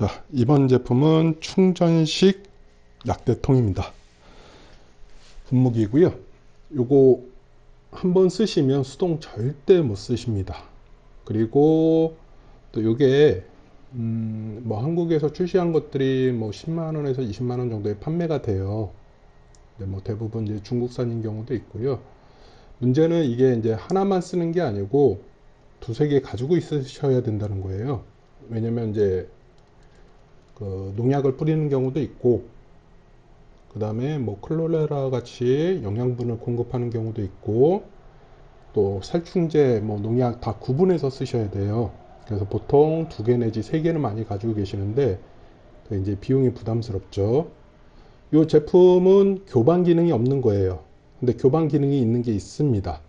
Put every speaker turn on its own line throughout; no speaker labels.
자, 이번 제품은 충전식 약대통입니다. 분무기고요. 요거 한번 쓰시면 수동 절대 못 쓰십니다. 그리고 또 요게 음, 뭐 한국에서 출시한 것들이 뭐 10만 원에서 20만 원 정도에 판매가 돼요. 뭐 대부분 이제 중국산인 경우도 있고요. 문제는 이게 이제 하나만 쓰는 게 아니고 두세 개 가지고 있으셔야 된다는 거예요. 왜냐면 이제 그 농약을 뿌리는 경우도 있고 그 다음에 뭐 클로레라 같이 영양분을 공급하는 경우도 있고 또 살충제 뭐 농약 다 구분해서 쓰셔야 돼요. 그래서 보통 두 개 내지 세 개는 많이 가지고 계시는데 그 이제 비용이 부담스럽죠. 이 제품은 교반 기능이 없는 거예요. 근데 교반 기능이 있는 게 있습니다.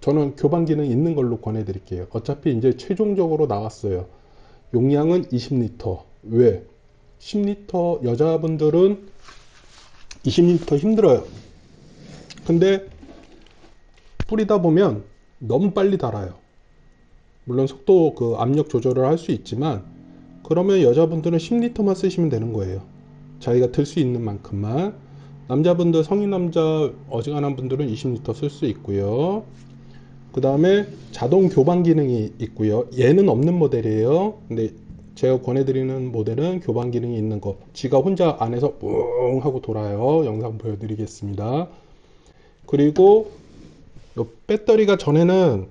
저는 교반 기능 있는 걸로 권해 드릴게요. 어차피 이제 최종적으로 나왔어요. 용량은 20리터. 왜? 10리터 여자분들은 20리터 힘들어요. 근데 뿌리다 보면 너무 빨리 닳아요. 물론 속도 그 압력 조절을 할 수 있지만 그러면 여자분들은 10리터만 쓰시면 되는 거예요. 자기가 들 수 있는 만큼만. 남자분들 성인 남자 어지간한 분들은 20리터 쓸 수 있고요. 그 다음에 자동 교반 기능이 있고요. 얘는 없는 모델이에요. 근데 제가 권해드리는 모델은 교반 기능이 있는 거. 지가 혼자 안에서 웅 하고 돌아요. 영상 보여드리겠습니다. 그리고 요 배터리가 전에는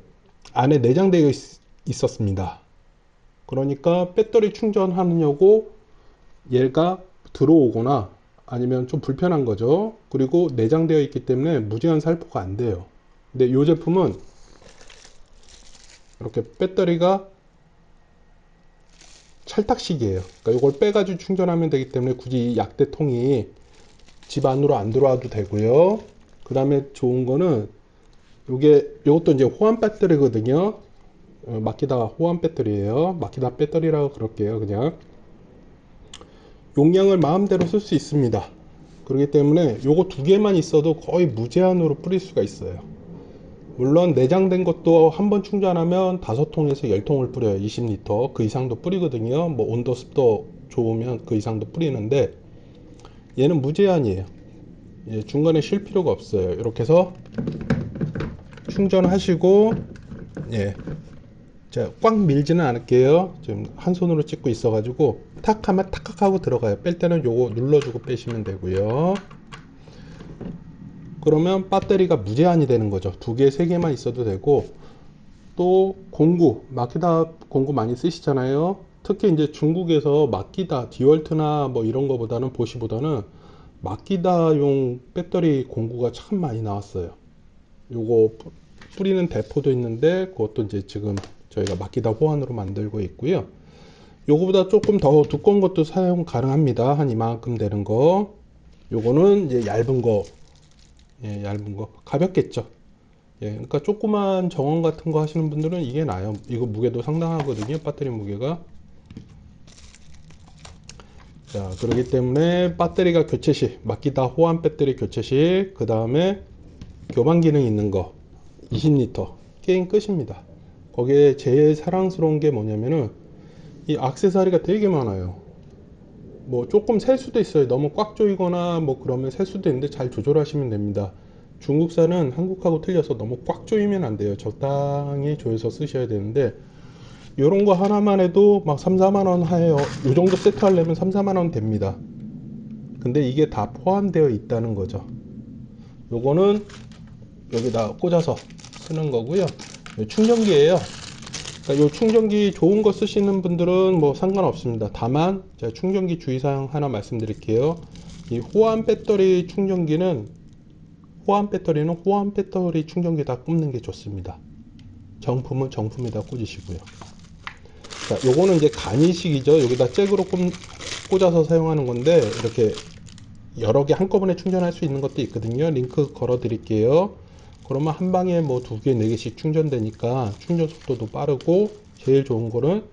안에 내장되어 있, 있었습니다. 그러니까 배터리 충전하느냐고 얘가 들어오거나 아니면 좀 불편한 거죠. 그리고 내장되어 있기 때문에 무제한 살포가 안 돼요. 근데 이 제품은 이렇게 배터리가 찰탁식이에요. 그러니까 이걸 빼가지고 충전하면 되기 때문에 굳이 이 약대 통이 집 안으로 안 들어와도 되고요. 그 다음에 좋은 거는 요게 요것도 이제 호환 배터리거든요. 어, 마키다 호환 배터리예요. 마키다 배터리라고 그럴게요. 그냥 용량을 마음대로 쓸 수 있습니다. 그렇기 때문에 요거 두 개만 있어도 거의 무제한으로 뿌릴 수가 있어요. 물론 내장된 것도 한 번 충전하면 다섯 통에서 열 통을 뿌려요. 20리터 그 이상도 뿌리거든요. 뭐 온도 습도 좋으면 그 이상도 뿌리는데 얘는 무제한이에요. 예, 중간에 쉴 필요가 없어요. 이렇게 해서 충전하시고 예. 꽉 밀지는 않을게요. 지금 한 손으로 찍고 있어 가지고 탁 하면 탁탁 하고 들어가요. 뺄 때는 요거 눌러주고 빼시면 되고요. 그러면 배터리가 무제한이 되는 거죠. 두 개, 세 개만 있어도 되고 또 공구, 마키다 공구 많이 쓰시잖아요. 특히 이제 중국에서 마키다, 디월트나 뭐 이런 거보다는 보시보다는 마키다용 배터리 공구가 참 많이 나왔어요. 요거 뿌리는 대포도 있는데 그것도 이제 지금 저희가 마키다 호환으로 만들고 있고요. 요거보다 조금 더 두꺼운 것도 사용 가능합니다. 한 이만큼 되는 거. 요거는 이제 얇은 거 예, 얇은 거. 가볍겠죠. 예, 그러니까 조그만 정원 같은 거 하시는 분들은 이게 나아요. 이거 무게도 상당하거든요 배터리 무게가. 자 그렇기 때문에 배터리가 교체 시 마키다 호환 배터리 교체 시그 다음에 교반 기능 있는 거 20리터 게임 끝입니다. 거기에 제일 사랑스러운 게 뭐냐면은 이 악세사리가 되게 많아요 뭐 조금 셀 수도 있어요. 너무 꽉 조이거나 뭐 그러면 셀 수도 있는데 잘 조절하시면 됩니다. 중국산은 한국하고 틀려서 너무 꽉 조이면 안 돼요. 적당히 조여서 쓰셔야 되는데 이런 거 하나만 해도 막 3, 4만원 하에요 이 정도 세트 하려면 3, 4만원 됩니다. 근데 이게 다 포함되어 있다는 거죠. 요거는 여기다 꽂아서 쓰는 거고요. 충전기예요 그러니까 이 충전기 좋은 거 쓰시는 분들은 뭐 상관없습니다. 다만 제가 충전기 주의사항 하나 말씀드릴게요. 이 호환 배터리 충전기는 호환 배터리는 호환 배터리 충전기다 꼽는 게 좋습니다. 정품은 정품에다 꽂으시고요. 자, 요거는 이제 간이식이죠. 여기다 잭으로 꽂 아서 사용하는 건데 이렇게 여러 개 한꺼번에 충전할 수 있는 것도 있거든요. 링크 걸어 드릴게요. 그러면 한 방에 뭐 두 개, 네 개씩 충전되니까 충전 속도도 빠르고 제일 좋은 거는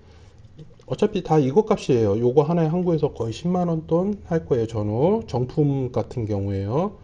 어차피 다 이거 값이에요. 요거 하나에 한국에서 거의 10만원 돈 할 거예요. 전후 정품 같은 경우에요.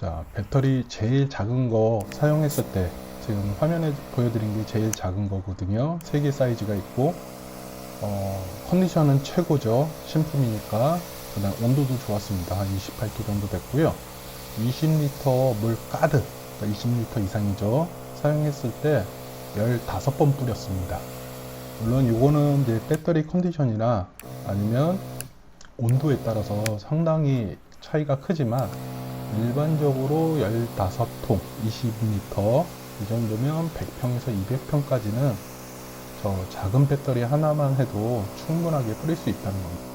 자, 배터리 제일 작은 거 사용했을 때 지금 화면에 보여드린 게 제일 작은 거거든요. 세개 사이즈가 있고 어, 컨디션은 최고죠. 신품이니까. 그다음 온도도 좋았습니다. 한 28도 정도 됐고요. 20리터 물 가득, 그러니까 20리터 이상이죠. 사용했을 때 15번 뿌렸습니다. 물론 요거는 이제 배터리 컨디션이나 아니면 온도에 따라서 상당히 차이가 크지만 일반적으로 15통 20리터 이 정도면 100평에서 200평까지는 저 작은 배터리 하나만 해도 충분하게 뿌릴 수 있다는 겁니다.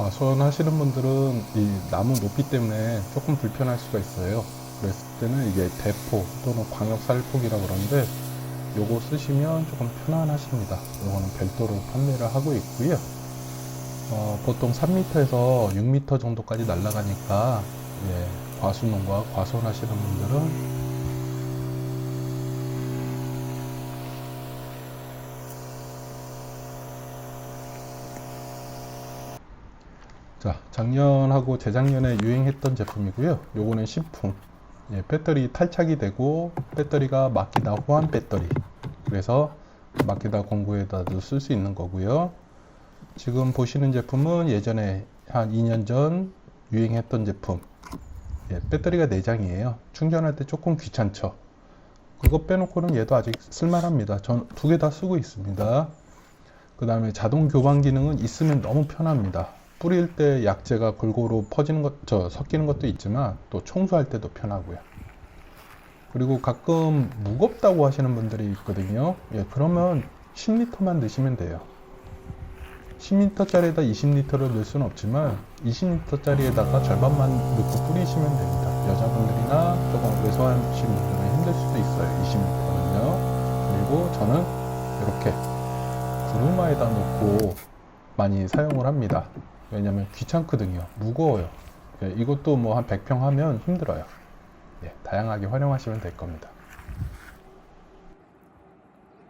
과수원 하시는 분들은 이 나무 높이 때문에 조금 불편할 수가 있어요. 그랬을 때는 이게 대포 또는 광역 살폭이라고 그러는데 요거 쓰시면 조금 편안하십니다. 요거는 별도로 판매를 하고 있고요. 어, 보통 3m에서 6m 정도까지 날아가니까 예, 과수농과 과수원 하시는 분들은 자, 작년하고 재작년에 유행했던 제품이고요. 요거는 신품. 예, 배터리 탈착이 되고 배터리가 마키다 호환 배터리. 그래서 마키다 공구에다도 쓸 수 있는 거고요. 지금 보시는 제품은 예전에 한 2년 전 유행했던 제품. 예, 배터리가 4장이에요. 충전할 때 조금 귀찮죠. 그거 빼놓고는 얘도 아직 쓸만합니다. 전 두 개 다 쓰고 있습니다. 그 다음에 자동 교환 기능은 있으면 너무 편합니다. 뿌릴 때 약재가 골고루 퍼지는 것, 저 섞이는 것도 있지만 또 청소할 때도 편하고요. 그리고 가끔 무겁다고 하시는 분들이 있거든요. 예, 그러면 10리터만 넣으시면 돼요. 10리터짜리에다 20리터를 넣을 수는 없지만 20리터짜리에다가 절반만 넣고 뿌리시면 됩니다. 여자분들이나 조금 왜소하신 분들은 힘들 수도 있어요. 20리터는요. 그리고 저는 이렇게 구루마에다 놓고 많이 사용을 합니다. 왜냐면 귀찮거든요. 무거워요. 예, 이것도 뭐 한 100평 하면 힘들어요. 예, 다양하게 활용하시면 될 겁니다.